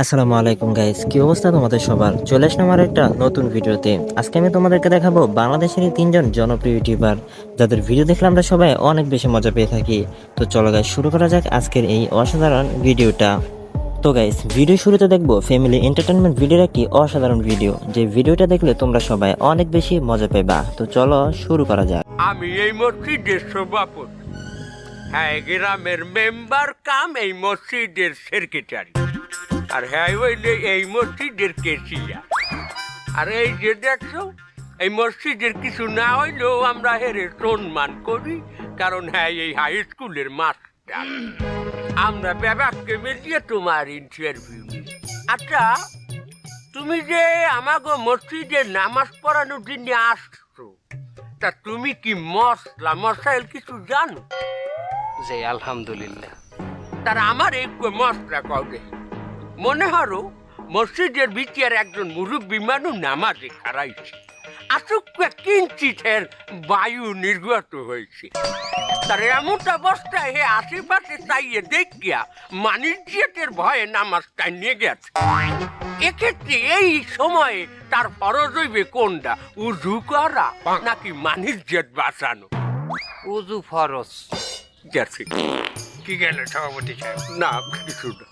আসসালামু আলাইকুম গাইস কি অবস্থা তোমাদের সবার? চলে আসলাম আমার একটা নতুন ভিডিওতে। আজকে আমি তোমাদেরকে দেখাবো বাংলাদেশের এই তিনজন জনপ্রিয় ইউটিউবার যাদের ভিডিও দেখলে আমরা সবাই অনেক বেশি মজা পেয়ে থাকি। তো চলো গাইস শুরু করা যাক আজকের এই অসাধারণ ভিডিওটা। তো গাইস ভিডিও শুরুতে দেখব ফ্যামিলি এন্টারটেনমেন্ট ভিডিওর একটি অসাধারণ ভিডিও যে ভিডিওটা দেখলে তোমরা সবাই অনেক বেশি মজা পেবা তো চলো, শুরু করা যাক। আমি এই মসজিদের সভাপতি। হ্যাঁ গ্রামের মেম্বার কাম এই মসজিদের সেক্রেটারি আর হ্যাঁ হইলে এই মসজিদের কেসিয়া আর এই যে দেখছ এই মসজিদের কিছু না হইলেও আমরা হেরে সম্মান করি কারণ হ্যাঁ এই হাই স্কুলের মাস্টার। আমরা ব্যাপারকে মিলিয়ে তোমার ইন্টারভিউ আচ্ছা তুমি যে আমাকে মসজিদে নামাজ পড়ানোর জন্য আসছো তা তুমি কি মশলা মশাইল কিছু জানো? যে আলহামদুলিল্লাহ। তার আমার এই মশলা কবে? মনে হরো মসজিদের ভিতরে একজন মুরব্বী মানুষ নামাজে খারাইছে আসুক কিঞ্চিতের বায়ু নির্গত হয়েছে। তার এমন অবস্থায় হে আশেপাশে চাইয়ে দেখিয়া মানিজ্যের ভয়ে নামাজটা নিয়ে গেছে। এক্ষেত্রে এই সময়ে তার ফরজ হইবে কোনটা? উজু করা নাকি মানিজ্যের বাঁচানো? উজু ফরজ। গেছে কি গেল সভাপতি সাহেব? না কিছু না।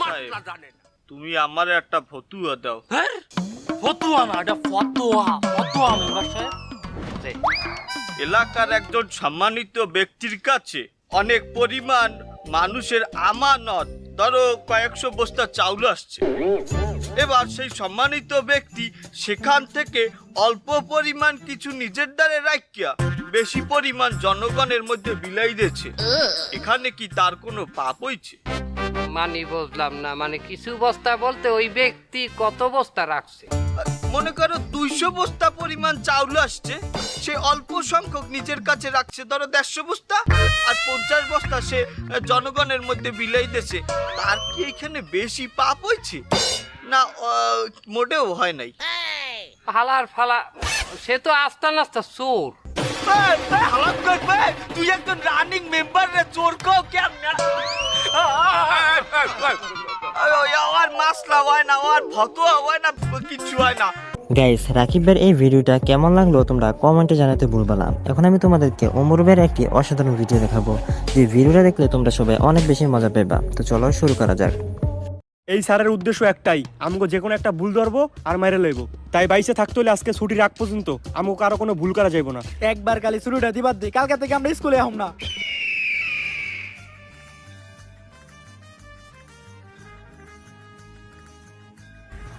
মাসলা জানে না তুমি আমার একটা ফতুয়া দাও। হ্যাঁ? ফতুয়া না এটা ফতোয়া ফতোয়া মেম্বার সাহেব। এলাকার একজন সম্মানিত ব্যক্তির কাছে অনেক পরিমাণ মানুষের আমানত। ধরো কয়েকশো বস্তা চাউল আসছে। এবার সেই সম্মানিত ব্যক্তি সেখান থেকে অল্প পরিমাণ কিছু নিজের দ্বারে রাখিয়া বেশি পরিমাণ জনগণের মধ্যে বিলাই দিয়েছে। এখানে কি তার কোনো পাপ হইছে? মানি বুঝলাম না মানে কিছু বস্তা বলতে ওই ব্যক্তি কত বস্তা রাখছে? মনে করো দুইশো বস্তা পরিমাণ চাউল আসছে সে অল্প সংখ্যক নিজের কাছে রাখছে ধরো দেড়শো বস্তা আর পঞ্চাশ বস্তা সে জনগণের মধ্যে বিলাই দিয়েছে। তার কি এখানে বেশি পাপ হয়েছে? না মোটেও হয় নাই। ফালার ফালা সে তো আস্তা নাস্তা চোর তুই একজন রানিং মেম্বার রে চোর কো কেমন? আর মাসলা হয় না আর ফতোয়া হয় না কিছু হয় না। গাইস রাকিবের এই ভিডিওটা কেমন লাগল তোমরা কমেন্টে জানাতে ভুলবে না। এখন আমি তোমাদেরকে অমরবের একটি অসাধারণ ভিডিও দেখাবো। যে ভিডিওটা দেখলে তোমরা সবাই অনেক বেশি মজা পাবা তো চলো শুরু করা যাক। এই স্যারের উদ্দেশ্য একটাই আমাকে যে কোনো একটা ভুল ধরবো আর মেরে লইব। তাই বাইসে থাকতে হলে আজকে ছুটি রাখ পর্যন্ত আমাকে কারও কোনো ভুল করা যাইব না। একবার খালি শুরুটা দিবার দি কালকে থেকে আমরা স্কুলে আহম না।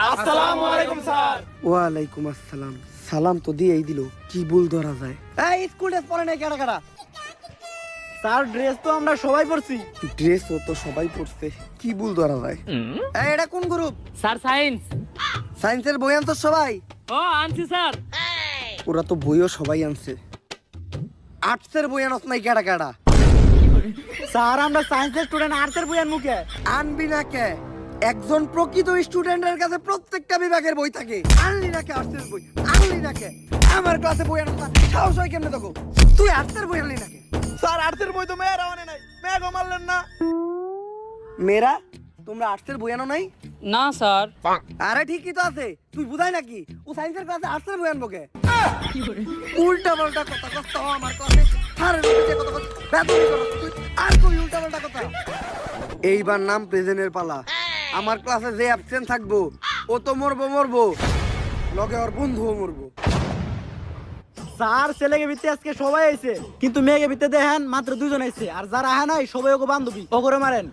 আসসালামু আলাইকুম স্যার। ওয়ালাইকুম আসসালাম। সালাম তো দিয়েই দিল কি ভুল ধরা যায়? এই স্কুল ড্রেস পরে নাই কেডা কেডা স্যার ড্রেস তো আমরা সবাই পরছি। ড্রেসও তো সবাই পড়ছে কি ভুল ধরা যায়? এই, এটা কোন গ্রুপ স্যার সায়েন্স সায়েন্সের বই আনতো সবাই? ও আনছি স্যার। ওরা তো বইও সবাই আনছে। আর্টসের বই আনত নাই কেডা কেডা স্যার আমরা সায়েন্সের স্টুডেন্ট আর্টসের বই আনমু কে? আনবি না কে? একজন প্রকৃত স্টুডেন্টের কাছে প্রত্যেকটা বিভাগের বই থাকে। আনলি কে আর্টসের বই আনলি কে আমার ক্লাসে বই আনত না সাহস হয় কেমনে তোকে তুই আর্টসের বই আনলি না কে স্যার আর্টসের বই তো মেয়েরা আনে নাই। মেয়ে গো মারলেন না। মেয়েরা তোমরা আর্টসের বই আনো নাই? না স্যার। আরে ঠিকই তো আছে। তুই বুঝাই নাকি? ও সায়েন্সের ক্লাসে আর্টসের বই আনব কে? উল্টা পাল্টা কথা কথা আমার ক্লাসে আরে কথা কথা তুই আর কই উল্টা পাল্টা কথা? এইবার নাম প্রেজেন্টের পালা। আমার ক্লাসে যে অ্যাবসেন্ট থাকব ও তো মরবো মরবো। লগে ওর বন্ধুও মরবো। স্যার ছেলেকে ভিত্তি আজকে সবাই আইছে। কিন্তু মেয়েকে ভিত্তি দেখেন মাত্র দুজন আইছে। আর যারা আহে নাই সবাই ওকে বান্ধবী। ওগরে মারেন।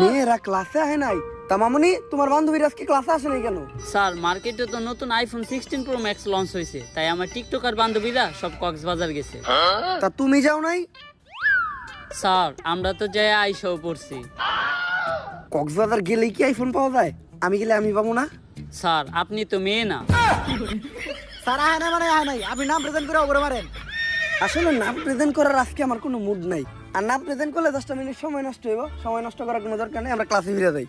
মেয়েরা ক্লাসে আহে নাই। তা মামনি তোমার বান্ধবীরা আজকে ক্লাসে আসে নাই কেন? স্যার মার্কেটে তো নতুন iPhone sixteen pro max launch হয়েছে তাই আমার টিকটকার বান্ধবীরা সব কক্সবাজার গেছে। তা তুমি যাও নাই? স্যার আমরা তো যাই আইসাও পড়ছি। কক্সবাজার গেলেই কি আইফোন পাওয়া যায়? আমি গেলে আমি পাবো না? স্যার আপনি তো মেয়ে না। স্যার আহে না মানে আহে নাই। আপনি নাম প্রেজেন্ট করে ওপরে মারেন। আসলে নাম প্রেজেন্ট করার আজকে আমার কোনো মুড নাই। আর নাম প্রেজেন্ট করলে দশটা মিনিট সময় নষ্ট হইব। সময় নষ্ট করার কোনো দরকার নেই আমরা ক্লাসে ফিরে যাই।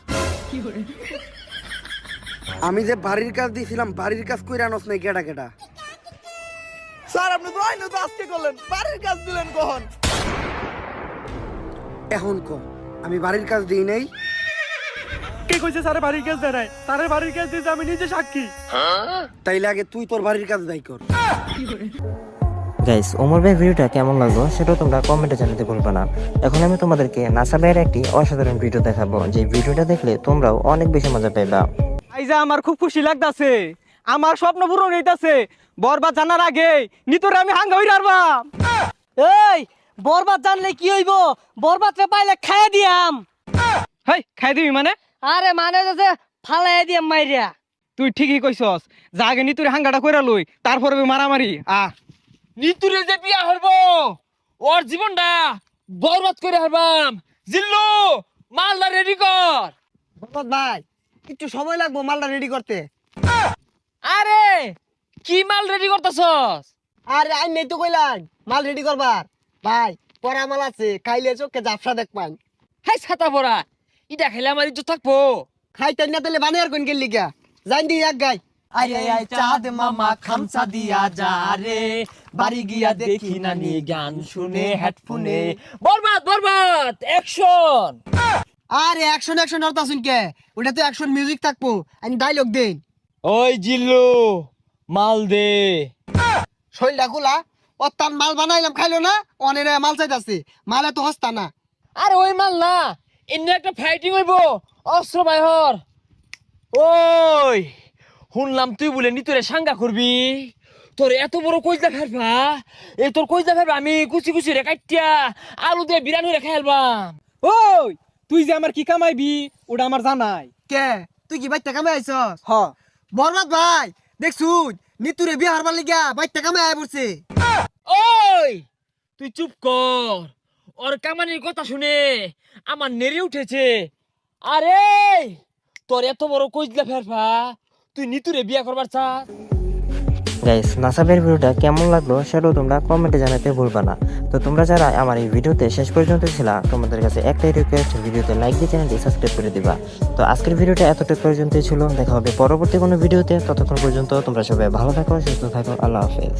আমি যে বাড়ির কাজ দিয়েছিলাম বাড়ির কাজ কইরা আনস নাই কেটা কেটা স্যার আপনি তো আইনো তো আজকে করলেন। বাড়ির কাজ দিলেন কখন? এখন ক। আমি বাড়ির কাজ দিই নাই কে কইছে স্যারে বাড়ির কাজ দেয় নাই? স্যারের বাড়ির কাজ দিয়েছে আমি নিজে সাক্ষী। তাইলে আগে তুই তোর বাড়ির কাজ দায়ী কর। গাইস ওমর ভাই ভিডিওটা কেমন লাগল সেটাও তোমরা কমেন্টে জানাতে ভুলবে না। এখন আমি তোমাদেরকে নাসা ভাইয়ের একটি অসাধারণ ভিডিও দেখাবো। যে ভিডিওটা দেখলে তোমরাও অনেক বেশি মজা পাইবা। আইজা আমার খুব খুশি লাগতাছে। আমার স্বপ্ন পূরণ হইতাছে। বরবাদ জানার আগে নিতরে আমি হাঙ্গা হই রারবাম এই বরবাদ জানলে কি হইব? বরবাদ রে পাইলে খাইয়া দিয়াম। হেই খাই দিবি মানে? আরে মানে যে ফালাই দিয়াম মাইরিয়া তুই ঠিকই কইছস যা আগে নিতুরে হাঙ্গাটা কইরা লই তারপরে মারামারি আ। নিতুরে যে বিয়া হইব ওর জীবনটা বরবাদ করে হারবাম। জিল্লু মালদা রেডি কর। বরবাদ ভাই একটু সময় লাগবো মালটা রেডি করতে। আরে কি মাল রেডি করতেছস? আরে আই নেই তো কইলাম মাল রেডি করবার। ভাই পরা মাল আছে খাইলে চোখে জাফসা দেখবান। হাই ছাতা পড়া ইটা খেলে আমার ইজ্জত থাকব। খাইতেন না তাহলে বানিয়ার কোন গেল লিগা জান দি এক গাই। আরে আই চাঁদ মামা খামসা দিয়া যা রে বাড়ি গিয়া দেখি নানি গান শুনে হেডফোনে। বরবাদ বরবাদ অ্যাকশন আরে অ্যাকশন অ্যাকশন আর তাসুন কে? ওটা তো অ্যাকশন মিউজিক থাকব। আমি ডায়লগ দেন ওই জিল্লু মাল দে। শৈলটা খোলা ও তার মাল বানাইলাম খাইলো না? অনেক মাল চাইতাছে। মালে তো হস্তা না। আরে ওই মাল না। এমনি একটা ফাইটিং হইব। অস্ত্র বাইহর ওই শুনলাম তুই বলে নি তোরে সাঙ্গা করবি। তোর এত বড় কইজা ফেলবা এই তোর কইজা ফেলবা আমি কুচি কুচি রে কাটিয়া আলু দিয়ে বিরানি রে খেলবাম ওই তুই যে আমার কি কামাইবি ওটা আমার জানাই কে? তুই কি বাইতে কামে আইছস? হ। বরবাদ ভাই দেখছুন নিতুরে বিয়ে হারবার লিগা বাইতে কামে আয় পড়ছে। ওই তুই চুপ কর। ওর কামানির কথা শুনে আমার নেড়ে উঠেছে। আরে, তোর এত বড় কইজলা ফেরফা, তুই নিতুরে বিয়া করবার চাস গাইস নাসা ভাইয়ের ভিডিওটা কেমন লাগল সেটাও তোমরা কমেন্টে জানাতে ভুলবে না। তো তোমরা যারা আমার এই ভিডিওতে শেষ পর্যন্ত ছিল, তোমাদের কাছে একটাই রিকোয়েস্ট ভিডিওতে লাইক দিয়ে চ্যানেলটি সাবস্ক্রাইব করে দিবা। তো আজকের ভিডিওটা এতটুকু পর্যন্তই ছিল, দেখা হবে পরবর্তী কোনো ভিডিওতে, ততক্ষণ পর্যন্ত তোমরা সবাই ভালো থাকো, সুস্থ থাকো, আল্লাহ হাফেজ।